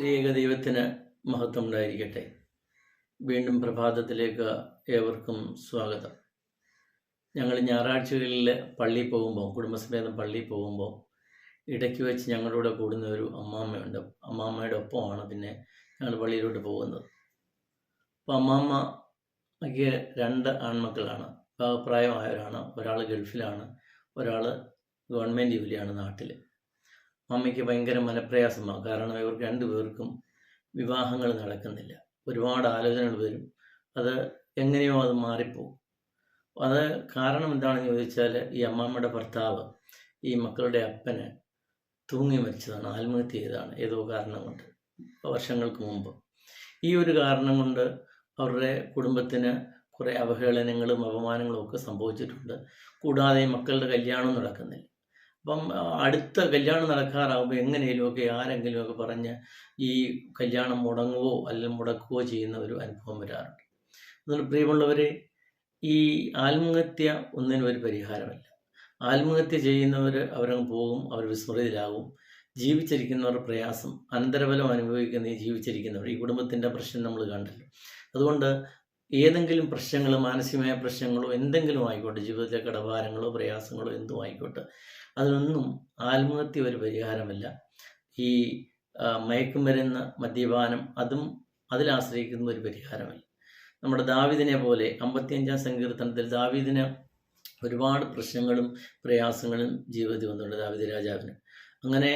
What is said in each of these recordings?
ത്രിയേക ദൈവത്തിന് മഹത്വം ഉണ്ടായിരിക്കട്ടെ വീണ്ടും പ്രഭാതത്തിലേക്ക് ഏവർക്കും സ്വാഗതം. ഞങ്ങൾ ഞായറാഴ്ചകളിൽ പള്ളിയിൽ പോകുമ്പോൾ കുടുംബസമേതം പള്ളിയിൽ പോകുമ്പോൾ ഇടയ്ക്ക് വെച്ച് ഞങ്ങളുടെ കൂടെ കൂടുന്ന ഒരു അമ്മാമ്മയുണ്ട്. അമ്മാമ്മയുടെ ഒപ്പമാണ് പിന്നെ ഞങ്ങൾ പള്ളിയിലോട്ട് പോകുന്നത്. അപ്പോൾ അമ്മാമ്മയ്ക്ക് രണ്ട് ആൺമക്കളാണ്. പ്രായമായവരാണ്. ഒരാൾ ഗൾഫിലാണ്. ഒരാൾ ഗവൺമെന്റ് ജോലിയാണ് നാട്ടിൽ. മമ്മിക്ക് ഭയങ്കര മനപ്രയാസമാണ്. കാരണം ഇവർ രണ്ടുപേർക്കും വിവാഹങ്ങൾ നടക്കുന്നില്ല. ഒരുപാട് ആലോചനകൾ വരും. അത് എങ്ങനെയോ അത് മാറിപ്പോകും. അത് കാരണം എന്താണെന്ന് ചോദിച്ചാൽ ഈ അമ്മാമ്മയുടെ ഭർത്താവ് ഈ മക്കളുടെ അപ്പന് തൂങ്ങി മരിച്ചതാണ് ആത്മഹത്യ ചെയ്തതാണ് ഏതോ കാരണം കൊണ്ട്. വർഷങ്ങൾക്ക് മുമ്പ്. ഈ ഒരു കാരണം കൊണ്ട് അവരുടെ കുടുംബത്തിന് കുറേ അവഹേളനങ്ങളും അപമാനങ്ങളും ഒക്കെ സംഭവിച്ചിട്ടുണ്ട്. കൂടാതെ മക്കളുടെ കല്യാണം നടക്കുന്നില്ല. അപ്പം അടുത്ത കല്യാണം നടക്കാറാകുമ്പോൾ എങ്ങനെയെങ്കിലുമൊക്കെ ആരെങ്കിലുമൊക്കെ പറഞ്ഞ് ഈ കല്യാണം മുടങ്ങുകയോ അല്ലെങ്കിൽ മുടക്കുകയോ ചെയ്യുന്ന ഒരു അനുഭവം വരാറുണ്ട്. അതുകൊണ്ട് പ്രിയമുള്ളവരെ ഈ ആത്മഹത്യ ഒന്നിനും ഒരു പരിഹാരമല്ല. ആത്മഹത്യ ചെയ്യുന്നവർ അവരങ്ങ് പോകും അവർ വിസ്മൃതിയിലാകും. ജീവിച്ചിരിക്കുന്നവർ പ്രയാസം അനന്തരഫലം അനുഭവിക്കുന്ന ഈ ജീവിച്ചിരിക്കുന്നവർ ഈ കുടുംബത്തിന്റെ പ്രശ്നം നമ്മൾ കണ്ടല്ലോ. അതുകൊണ്ട് ഏതെങ്കിലും പ്രശ്നങ്ങൾ മാനസികമായ പ്രശ്നങ്ങളോ എന്തെങ്കിലും ആയിക്കോട്ടെ ജീവിതത്തിലെ കടഭാരങ്ങളോ പ്രയാസങ്ങളോ എന്തും ആയിക്കോട്ടെ അതിനൊന്നും ആത്മഹത്യ ഒരു പരിഹാരമല്ല. ഈ മയക്കുമരുന്ന് മദ്യപാനം അതും അതിലാശ്രയിക്കുന്ന ഒരു പരിഹാരമല്ല. നമ്മുടെ ദാവിദിനെ പോലെ അമ്പത്തിയഞ്ചാം സങ്കീർത്തനത്തിൽ ദാവിദിന് ഒരുപാട് പ്രശ്നങ്ങളും പ്രയാസങ്ങളും ജീവിതത്തിൽ വന്നിട്ടുണ്ട് ദാവിദ് രാജാവിന്. അങ്ങനെ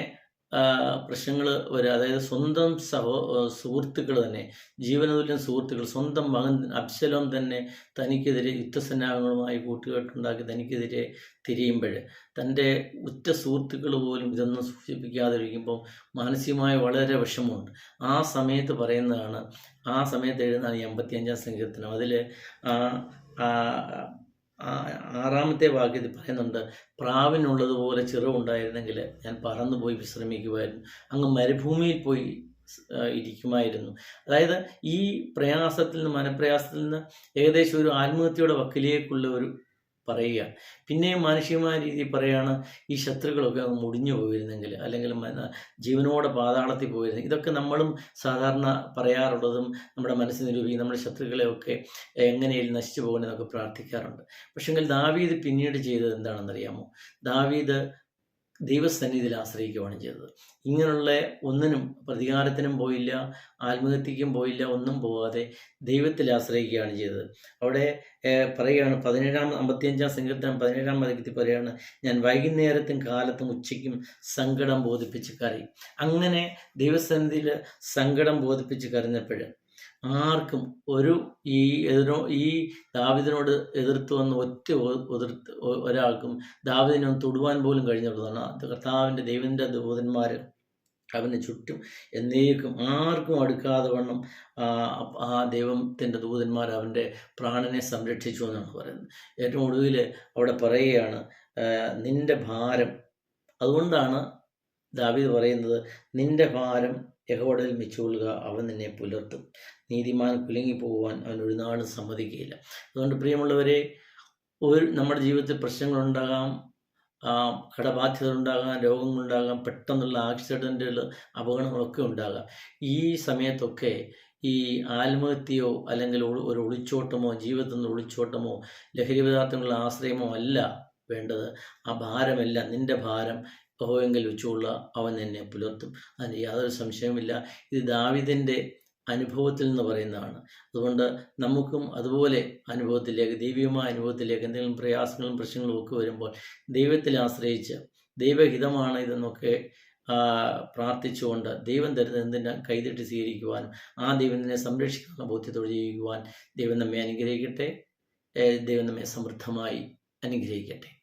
പ്രശ്നങ്ങൾ വരിക അതായത് സ്വന്തം സഹോ സുഹൃത്തുക്കൾ തന്നെ ജീവനതുല്യം സുഹൃത്തുക്കൾ സ്വന്തം മകൻ അബ്ശലോം തന്നെ തനിക്കെതിരെ യുദ്ധസന്നാഹങ്ങളുമായി കൂട്ടുകെട്ടുണ്ടാക്കി തനിക്കെതിരെ തിരിയുമ്പോൾ തന്റെ ഉറ്റ സുഹൃത്തുക്കൾ പോലും ഇതൊന്നും സൂചിപ്പിക്കാതിരിക്കുമ്പോൾ മാനസികമായ വളരെ വിഷമമുണ്ട്. ആ സമയത്ത് പറയുന്നതാണ് ആ സമയത്ത് എഴുതുന്നതാണ് ഈ അമ്പത്തിയഞ്ചാം സങ്കീർത്തനം. അതിൽ ആറാമത്തെ വാക്യത്തിൽ പറയുന്നുണ്ട് പ്രാവിനുള്ളതുപോലെ ചിറവുണ്ടായിരുന്നെങ്കിൽ ഞാൻ പറന്നുപോയി വിശ്രമിക്കുമായിരുന്നു അങ്ങ് മരുഭൂമിയിൽ പോയി ഇരിക്കുമായിരുന്നു. അതായത് ഈ പ്രയാസത്തിൽ നിന്ന് മനപ്രയാസത്തിൽ നിന്ന് ഏകദേശം ഒരു ആത്മഹത്യയുടെ വക്കിലേക്കുള്ള ഒരു പറയുക. പിന്നെ മാനുഷികമായ രീതിയിൽ പറയുകയാണ് ഈ ശത്രുക്കളൊക്കെ അങ്ങ് മുടിഞ്ഞു പോയിരുന്നെങ്കിൽ അല്ലെങ്കിൽ ജീവനോടെ പാതാളത്തിൽ പോയിരുന്നെങ്കിൽ ഇതൊക്കെ നമ്മളും സാധാരണ പറയാറുള്ളതും നമ്മുടെ മനസ്സിൽ നിരൂപിക്കും നമ്മുടെ ശത്രുക്കളെയൊക്കെ എങ്ങനെയും നശിച്ചു പോകണമെന്നൊക്കെ പ്രാർത്ഥിക്കാറുണ്ട്. പക്ഷെങ്കിൽ ദാവീദ് പിന്നീട് ചെയ്തത് എന്താണെന്നറിയാമോ? ദാവീദ് ദൈവസന്നിധിയിൽ ആശ്രയിക്കുകയാണ് ചെയ്തത്. ഇങ്ങനെയുള്ള ഒന്നിനും പ്രതികാരത്തിനും പോയില്ല ആത്മഹത്യക്കും പോയില്ല ഒന്നും പോകാതെ ദൈവത്തിൽ ആശ്രയിക്കുകയാണ് ചെയ്തത്. അവിടെ പറയുകയാണ് പതിനേഴാം അമ്പത്തിയഞ്ചാം സങ്കീർത്തനം പതിനേഴാം പതിക്കത്തിൽ പറയുകയാണ് ഞാൻ വൈകുന്നേരത്തും കാലത്തും ഉച്ചയ്ക്കും സങ്കടം ബോധിപ്പിച്ച് കരയും. അങ്ങനെ ദൈവസന്നിധിയിൽ സങ്കടം ബോധിപ്പിച്ച് കരഞ്ഞപ്പോൾ ആർക്കും ഒരു ഈ എതിരോ ഈ ദാവിദിനോട് എതിർത്ത് വന്ന ഒറ്റ എതിർത്ത് ഒരാൾക്കും ദാവിദിനെ ഒന്ന് തൊടുവാൻ പോലും കഴിഞ്ഞിട്ടുള്ളതാണ് കർത്താവിന്റെ ദൈവന്റെ ദൂതന്മാർ അവന് ചുറ്റും എന്നേക്കും ആർക്കും അടുക്കാതെ വണ്ണം ആ ദൈവത്തിന്റെ ദൂതന്മാർ അവന്റെ പ്രാണനെ സംരക്ഷിച്ചു എന്നാണ് പറയുന്നത്. ഏറ്റവും ഒടുവിൽ അവിടെ പറയുകയാണ് നിന്റെ ഭാരം. അതുകൊണ്ടാണ് ദാവീദ് പറയുന്നത് നിന്റെ ഭാരം യഹോടയിൽ മിച്ചുകൊള്ളുക അവൻ നിന്നെ പുലർത്തും. നീതിമാൻ കുലുങ്ങിപ്പോകുവാൻ അവൻ ഒരു നാളും സമ്മതിക്കുകയില്ല. അതുകൊണ്ട് പ്രിയമുള്ളവരെ ഒരു നമ്മുടെ ജീവിതത്തിൽ പ്രശ്നങ്ങളുണ്ടാകാം കടബാധ്യതകളുണ്ടാകാം രോഗങ്ങളുണ്ടാകാം പെട്ടെന്നുള്ള ആക്സിഡന്റുകൾ അപകടങ്ങളൊക്കെ ഉണ്ടാകാം. ഈ സമയത്തൊക്കെ ഈ ആത്മഹത്യയോ അല്ലെങ്കിൽ ഒരു ഒളിച്ചോട്ടമോ ജീവിതത്തിൽ നിന്ന് ഒളിച്ചോട്ടമോ ലഹരി പദാർത്ഥങ്ങളുടെ ആശ്രയമോ അല്ല വേണ്ടത്. ആ ഭാരമല്ല നിന്റെ ഭാരം യഹോവെങ്കിൽ വെച്ചുള്ള അവൻ എന്നെ പുലർത്തും. അതിന് യാതൊരു സംശയവുമില്ല. ഇത് ദാവിദിന്റെ അനുഭവത്തിൽ എന്ന് പറയുന്നതാണ്. അതുകൊണ്ട് നമുക്കും അതുപോലെ അനുഭവത്തിലേക്ക് ദൈവികമായ അനുഭവത്തിലേക്ക് എന്തെങ്കിലും പ്രയാസങ്ങളും പ്രശ്നങ്ങളും ഒക്കെ വരുമ്പോൾ ദൈവത്തിൽ ആശ്രയിച്ച് ദൈവഹിതമാണ് ഇതെന്നൊക്കെ പ്രാർത്ഥിച്ചുകൊണ്ട് ദൈവം തരുന്ന എന്തിനെ? കൈതട്ടി സ്വീകരിക്കുവാനും ആ ദൈവത്തിനെ സംരക്ഷിക്കാനുള്ള ബോധ്യത്തോടെ ജീവിക്കുവാൻ ദൈവം നമ്മെ അനുഗ്രഹിക്കട്ടെ. ദൈവം നമ്മെ സമൃദ്ധമായി അനുഗ്രഹിക്കട്ടെ.